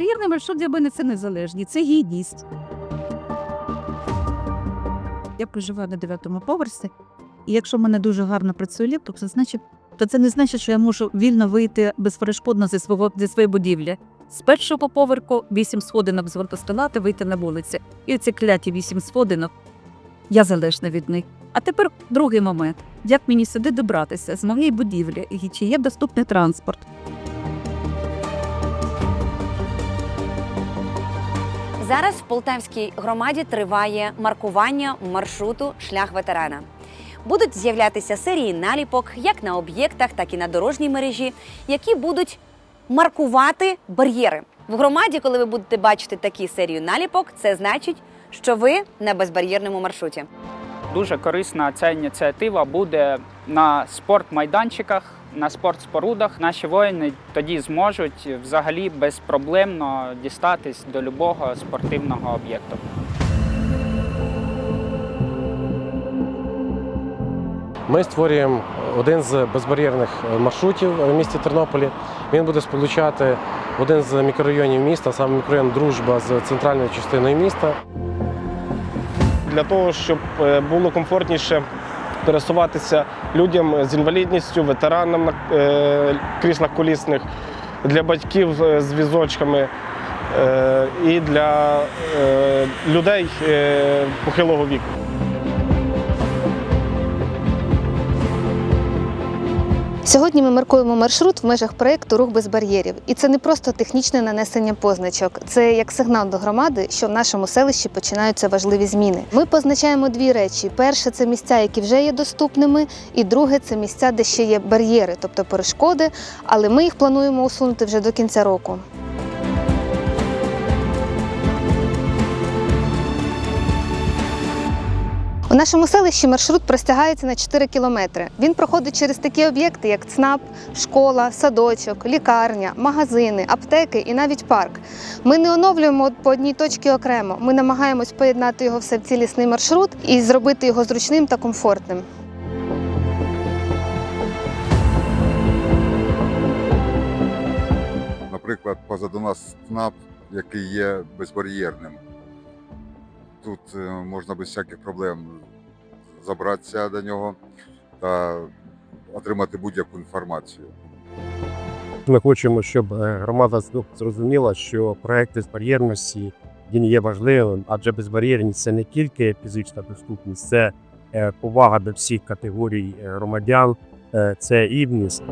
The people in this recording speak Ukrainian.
Безбар'єрний маршрут для мене це незалежність, це гідність. Я проживаю на дев'ятому поверсі, і якщо в мене дуже гарно працює ліптоп, це значить, то це не значить, що я можу вільно вийти безперешкодно зі свого зі своєї будівлі. З першого поверху вісім сходинок з звертостилати, вийти на вулиці. І ці кляті вісім сходинок, я залежна від них. А тепер другий момент: як мені сюди добратися з моєї будівлі, і чи є доступний транспорт? Зараз в Полтавській громаді триває маркування маршруту шлях ветерана. Будуть з'являтися серії наліпок як на об'єктах, так і на дорожній мережі, які будуть маркувати бар'єри. В громаді, коли ви будете бачити такі серію наліпок, це значить, що ви на безбар'єрному маршруті. Дуже корисна ця ініціатива буде на спортмайданчиках, на спортспорудах. Наші воїни тоді зможуть взагалі безпроблемно дістатись до любого спортивного об'єкту. Ми створюємо один з безбар'єрних маршрутів в місті Тернополі. Він буде сполучати один з мікрорайонів міста, саме мікрорайон Дружба з центральною частиною міста. Для того, щоб е, було комфортніше пересуватися людям з інвалідністю, ветеранам на е, кріслах колісних, для батьків е, з візочками і для людей похилого віку. Сьогодні ми маркуємо маршрут в межах проєкту Рух без бар'єрів. І це не просто технічне нанесення позначок, це як сигнал до громади, що в нашому селищі починаються важливі зміни. Ми позначаємо дві речі: перше це місця, які вже є доступними, і друге це місця, де ще є бар'єри, тобто перешкоди, але ми їх плануємо усунути вже до кінця року. Нашому селищі маршрут простягається на 4 кілометри. Він проходить через такі об'єкти, як ЦНАП, школа, садочок, лікарня, магазини, аптеки і навіть парк. Ми не оновлюємо по одній точці окремо. Ми намагаємось поєднати його все в цілісний маршрут і зробити його зручним та комфортним. наприклад, позаду нас ЦНАП, який є безбар'єрним. Тут е, можна без всяких проблем забратися до нього та отримати будь-яку інформацію. Ми хочемо, щоб е, громада зрозуміла, що проект бар'єрності він є важливим, адже безбар'єрність це не тільки фізична доступність, це е, повага до всіх категорій е, громадян, це рівність.